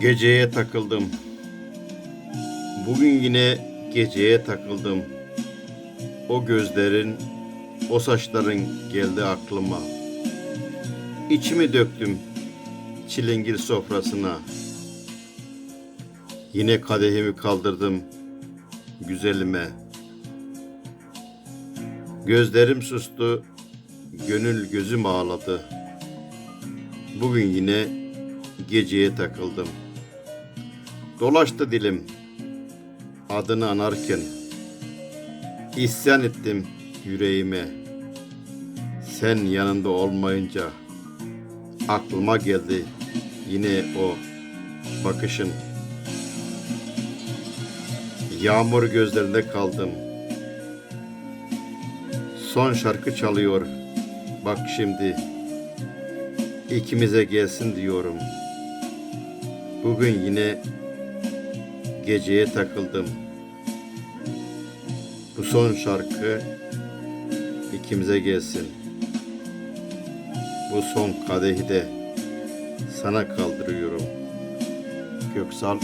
Geceye takıldım. Bugün yine geceye takıldım. O gözlerin, o saçların geldi aklıma. İçimi döktüm çilingir sofrasına. Yine kadehimi kaldırdım güzelime. Gözlerim sustu, gönül gözüm ağladı. Bugün yine geceye takıldım. Dolaştı dilim adını anarken. İsyan ettim yüreğime. Sen yanında olmayınca aklıma geldi yine o bakışın. Yağmur gözlerinde kaldım. Son şarkı çalıyor. Bak şimdi ikimize gelsin diyorum. Bugün yine geceye takıldım. Bu son şarkı ikimize gelsin. Bu son kadehi de sana kaldırıyorum. Göksal